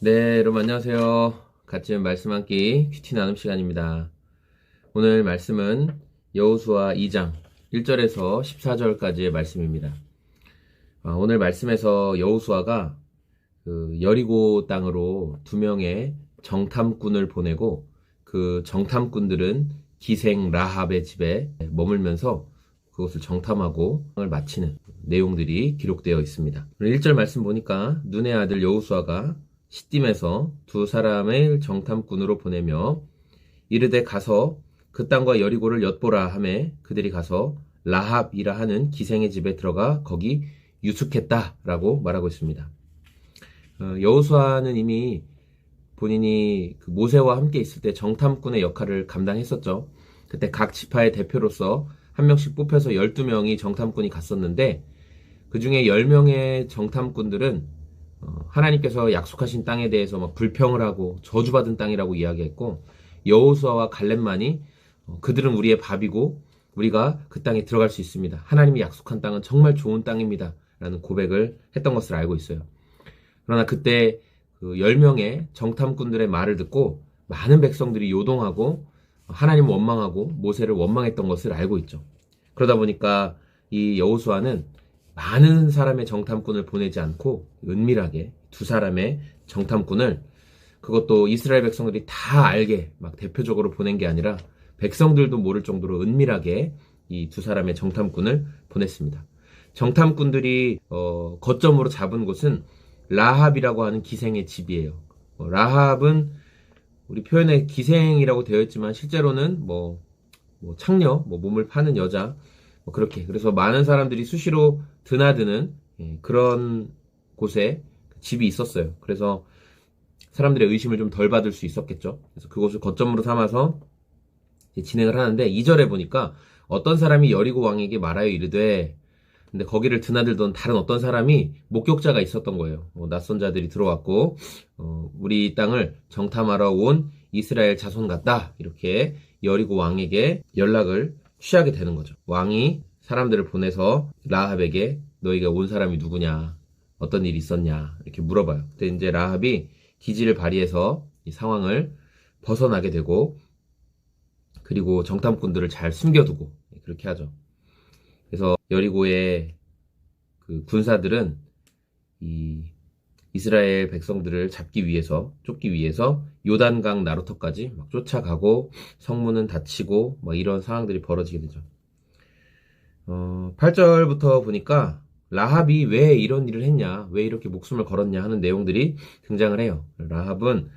네, 여러분 안녕하세요. 같이 말씀 한 끼 큐티 나눔 시간입니다. 오늘 말씀은 여호수아 2장 1절에서 14절까지의 말씀입니다. 아, 오늘 말씀에서 여호수아가 그 여리고 땅으로 두 명의 정탐꾼을 보내고 그 정탐꾼들은 기생 라합의 집에 머물면서 그것을 정탐하고 을 마치는 내용들이 기록되어 있습니다. 1절 말씀 보니까 눈의 아들 여호수아가 시딤에서 두 사람의 정탐꾼으로 보내며 이르되 가서 그 땅과 여리고를 엿보라 하매 그들이 가서 라합이라 하는 기생의 집에 들어가 거기 유숙했다라고 말하고 있습니다. 어, 여호수아는 이미 본인이 그 모세와 함께 있을 때 정탐꾼의 역할을 감당했었죠. 그때 각 지파의 대표로서 한 명씩 뽑혀서 12명이 정탐꾼이 갔었는데 그 중에 10명의 정탐꾼들은 어, 하나님께서 약속하신 땅에 대해서 막 불평을 하고 저주받은 땅이라고 이야기했고 여호수아와 갈렙만이 어, 그들은 우리의 밥이고 우리가 그 땅에 들어갈 수 있습니다. 하나님이 약속한 땅은 정말 좋은 땅입니다. 라는 고백을 했던 것을 알고 있어요. 그러나 그때 그 10명의 정탐꾼들의 말을 듣고 많은 백성들이 요동하고 하나님을 원망하고 모세를 원망했던 것을 알고 있죠. 그러다 보니까 이 여호수아는 많은 사람의 정탐꾼을 보내지 않고 은밀하게 두 사람의 정탐꾼을 그것도 이스라엘 백성들이 다 알게 막 대표적으로 보낸 게 아니라 백성들도 모를 정도로 은밀하게 이 두 사람의 정탐꾼을 보냈습니다. 정탐꾼들이 어, 거점으로 잡은 곳은 라합이라고 하는 기생의 집이에요. 어, 라합은 우리 표현에 기생이라고 되어 있지만 실제로는 뭐, 뭐 창녀, 뭐 몸을 파는 여자, 뭐 그렇게. 그래서 많은 사람들이 수시로 드나드는 예, 그런 곳에 집이 있었어요. 그래서 사람들의 의심을 좀 덜 받을 수 있었겠죠. 그래서 그곳을 거점으로 삼아서 진행을 하는데 2절에 보니까 어떤 사람이 여리고 왕에게 말하여 이르되 근데 거기를 드나들던 다른 어떤 사람이 목격자가 있었던 거예요. 어, 낯선 자들이 들어왔고 어, 우리 땅을 정탐하러 온 이스라엘 자손 같다 이렇게 여리고 왕에게 연락을 취하게 되는 거죠. 왕이 사람들을 보내서 라합에게 너희가 온 사람이 누구냐, 어떤 일이 있었냐 이렇게 물어봐요. 그때 이제 라합이 기지를 발휘해서 이 상황을 벗어나게 되고 그리고 정탐꾼들을 잘 숨겨두고 그렇게 하죠. 그래서 여리고의 그 군사들은 이 이스라엘 백성들을 잡기 위해서 쫓기 위해서 요단강 나루터까지 막 쫓아가고 성문은 닫히고 뭐 이런 상황들이 벌어지게 되죠. 어, 8절부터 보니까 라합이 왜 이런 일을 했냐, 왜 이렇게 목숨을 걸었냐 하는 내용들이 등장을 해요. 라합은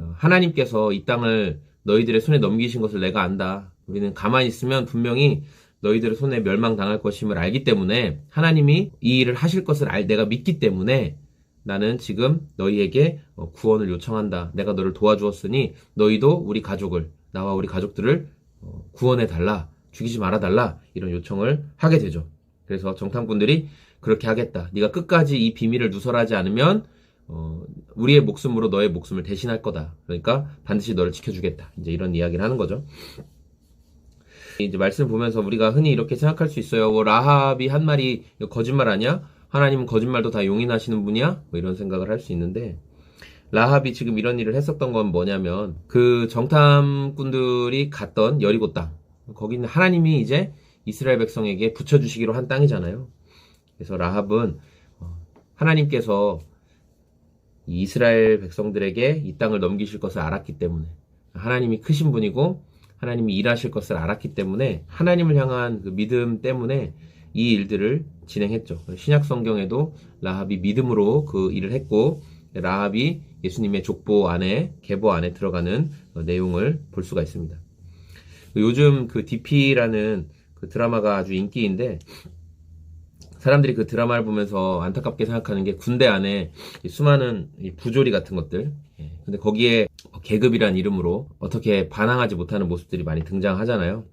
어, 하나님께서 이 땅을 너희들의 손에 넘기신 것을 내가 안다. 우리는 가만히 있으면 분명히 너희들의 손에 멸망당할 것임을 알기 때문에 하나님이 이 일을 하실 것을 알 내가 믿기 때문에 나는 지금 너희에게 어, 구원을 요청한다. 내가 너를 도와주었으니 너희도 우리 가족을 나와 우리 가족들을 어, 구원해 달라. 죽이지 말아 달라. 이런 요청을 하게 되죠. 그래서 정탐꾼들이 그렇게 하겠다. 네가 끝까지 이 비밀을 누설하지 않으면 어, 우리의 목숨으로 너의 목숨을 대신할 거다. 그러니까 반드시 너를 지켜주겠다. 이제 이런 이야기를 하는 거죠. 이제 말씀 보면서 우리가 흔히 이렇게 생각할 수 있어요. 뭐 라합이 한 말이 거짓말 아니야? 하나님은 거짓말도 다 용인하시는 분이야? 뭐 이런 생각을 할 수 있는데 라합이 지금 이런 일을 했었던 건 뭐냐면 그 정탐꾼들이 갔던 여리고 땅 거기는 하나님이 이제 이스라엘 백성에게 붙여주시기로 한 땅이잖아요. 그래서 라합은 어, 하나님께서 이스라엘 백성들에게 이 땅을 넘기실 것을 알았기 때문에 하나님이 크신 분이고 하나님이 일하실 것을 알았기 때문에 하나님을 향한 그 믿음 때문에 이 일들을 진행했죠. 신약 성경에도 라합이 믿음으로 그 일을 했고 라합이 예수님의 족보 안에 계보 안에 들어가는 어, 내용을 볼 수가 있습니다. 요즘 그 DP라는 그 드라마가 아주 인기인데 사람들이 그 드라마를 보면서 안타깝게 생각하는 게 군대 안에 수많은 부조리 같은 것들 예. 근데 거기에 계급이란 이름으로 어떻게 반항하지 못하는 모습들이 많이 등장하잖아요.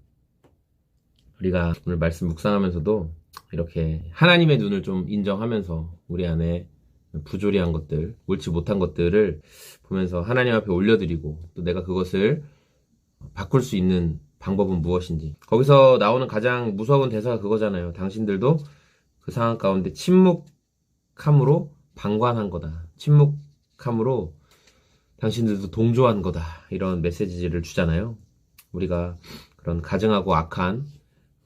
우리가 오늘 말씀 묵상하면서도 이렇게 하나님의 눈을 좀 인정하면서 우리 안에 부조리한 것들, 옳지 못한 것들을 보면서 하나님 앞에 올려드리고 또 내가 그것을 바꿀 수 있는 방법은 무엇인지. 거기서 나오는 가장 무서운 대사가 그거잖아요. 당신들도 그 상황 가운데 침묵함으로 방관한 거다. 침묵함으로 당신들도 동조한 거다. 이런 메시지를 주잖아요. 우리가 그런 가증하고 악한,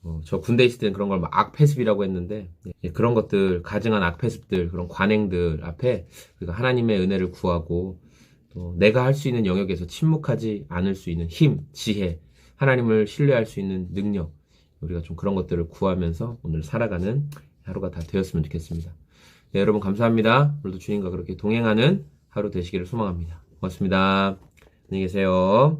어, 저 군대 있을 때는 그런 걸 막 악패습이라고 했는데, 예, 그런 것들, 가증한 악패습들, 그런 관행들 앞에 우리가 하나님의 은혜를 구하고, 또 내가 할 수 있는 영역에서 침묵하지 않을 수 있는 힘, 지혜, 하나님을 신뢰할 수 있는 능력, 우리가 좀 그런 것들을 구하면서 오늘 살아가는 하루가 다 되었으면 좋겠습니다. 네, 여러분 감사합니다. 오늘도 주님과 그렇게 동행하는 하루 되시기를 소망합니다. 고맙습니다. 안녕히 계세요.